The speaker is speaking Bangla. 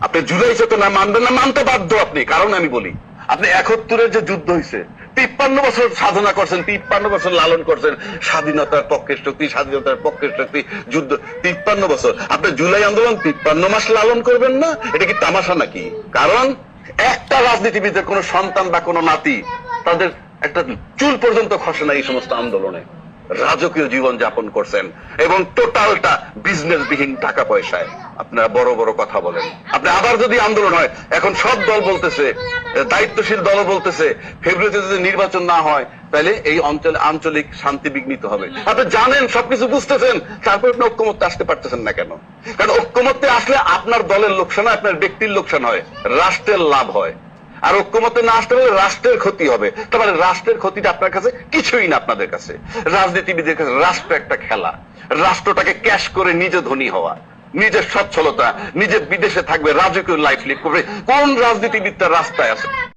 আপনি জুলাই চেতনা মানবেন না, মানতে বাধ্য আপনি, কারণ আমি বলি। আপনি একাত্তরের যে যুদ্ধ হয়েছে তিপ্পান্ন বছর সাধনা করছেন, তিপ্পান্ন বছর লালন করছেন, স্বাধীনতার পক্ষের শক্তি, স্বাধীনতার পক্ষের শক্তি, যুদ্ধ, তিপ্পান্ন বছর। আপনি জুলাই আন্দোলন তিপ্পান্ন মাস লালন করবেন না? এটা কি তামাশা নাকি? কারণ একটা রাজনীতিবিদের কোন সন্তান বা কোনো নাতি, তাদের একটা চুল পর্যন্ত খসে না এই সমস্ত আন্দোলনে। রাজকীয় জীবন যাপন করছেন এবং টোটালটা বিজনেস বিহীন টাকা পয়সায় আপনারা বড় বড় কথা বলেন। আপনি আবার যদি আন্দোলন হয়, এখন সব দল বলতেছে, দায়িত্বশীল দল বলতেছে ফেব্রুয়ারিতে যদি নির্বাচন না হয়, তাহলে এই অঞ্চলে, আঞ্চলিক শান্তি বিঘ্নিত হবে। আপনি জানেন, সবকিছু বুঝতেছেন, তারপর আপনি ঐক্যমত্যে আসতে পারতেছেন না কেন? কারণ ঐক্যমত্যে আসলে আপনার দলের লোকসান আপনার ব্যক্তির লোকসান হয়, রাষ্ট্রের লাভ হয়। আর ঐক্যমতে না আসতে পারলে রাষ্ট্রের ক্ষতি হবে। তার মানে রাষ্ট্রের ক্ষতিটা আপনার কাছে কিছুই না আপনাদের কাছে। রাজনীতিবিদের কাছে রাষ্ট্র একটা খেলা। রাষ্ট্রটাকে ক্যাশ করে নিজে ধনী হওয়া নিজের সচ্ছলতা, নিজের বিদেশে থাকবে, রাজকীয় লাইফ লিড করবে। কোন রাজনীতিবিদ তার রাস্তায় আছে?